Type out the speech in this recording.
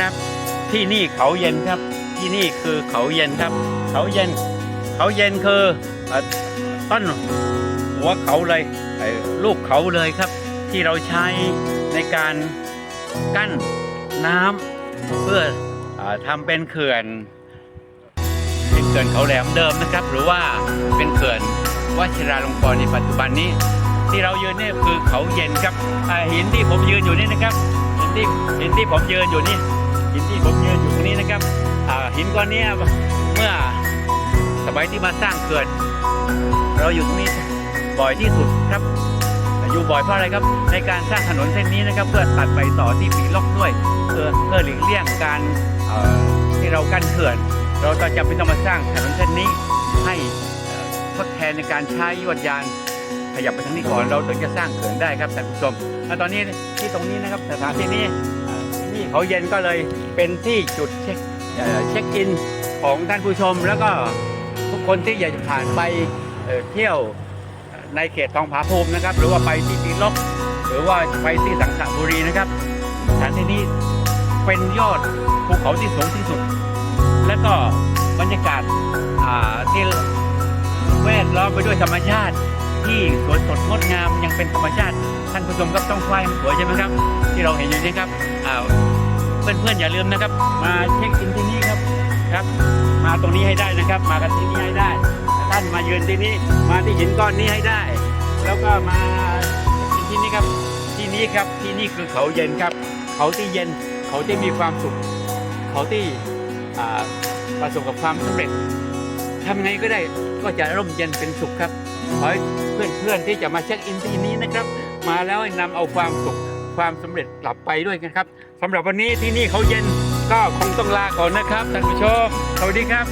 ครับ ที่นี่เขาเย็นครับ ที่นี่คือเขาเย็นครับ เขาเย็น เขาเย็นคืออต้นหัวเขาเลยลูกเขาเลยครับ ที่เราใช้ในการกั้นน้ำเพื่ออทำเป็นเขื่อนเป็นเขื่อนเขาแหลมเดิมนะครับ หรือว่าเป็นเขื่อนวชิราลงกรณ์ในปัจจุบันนี้ที่เรายืนนี่คือเขาเย็นครับหินที่ผมยืนอยู่นี่นะครับหินที่หินที่ผมยืนอยู่นี่ หินที่ผมยืนอยู่ตรงนี้นะครับหินก้อนนี้เมื่อสมัยที่มาสร้างเขื่อนเราอยู่ตรงนี้บ่อยที่สุดครับอยู่บ่อยเพราะอะไรครับ ในการสร้างถนนเส้นนี้นะครับ เพื่อตัดไปต่อที่ปีล็อกด้วยเพื่อเพื่อหลีกเลี่ยงการที่เรากั้นเขื่อน เราก็จะไม่ต้องมาสร้างถนนเส้นนี้ให้ทดแทนในการใช้ยวดยานขยับไปทางนี้ก่อนเราถึงจะสร้างเขื่อนได้ครับท่านผู้ชมแล้วตอนนี้ที่ตรงนี้นะครับสถานที่นี้ เขาเย็นก็เลยเป็นที่จุดเช็คเช็คอินของท่านผู้ชม แล้วก็ทุกคนที่อยากจะผ่านไปเเที่ยวในเขตทองผาภูมินะครับ หรือว่าไปที่ปีลกหรือว่าไปที่สังขบุรีนะครับสถานที่นี้เป็นยอดภูเขาที่สูงที่สุด แล้วก็บรรยากาศาที่แวดล้อมไปด้วยธรรมชาติ ที่สวยสดงดงามยังเป็นธรรมชาติ ท่านผู้ชมครับต้องควายมันสวยใช่ไหมครับ ที่เราเห็นอยู่นี่ครับอ่า เพื่อนๆอย่าลืมนะครับ มาเช็คอินที่นี่ครับครับ มาตรงนี้ให้ได้นะครับ มากันที่นี่ให้ได้ท่านมายืนที่นี่มาที่หินก้อนนี้ให้ได้ แล้วก็มาที่นี่ครับที่นี่ครับที่นี่คือเขาเย็นครับ เขาที่เย็นเขาที่มีความสุข เขาที่ประสบกับความสำเร็จทำไงก็ได้ก็จะร่มเย็นเป็นสุขครับขอให้เพื่อนๆที่จะมาเช็คอินที่นี้นะครับ มาแล้วให้นำเอาความสุข ความสำเร็จกลับไปด้วยกันครับสำหรับวันนี้ที่นี่เขาเย็นก็คงต้องลาก่อนนะครับท่านผู้ชมสวัสดีครับ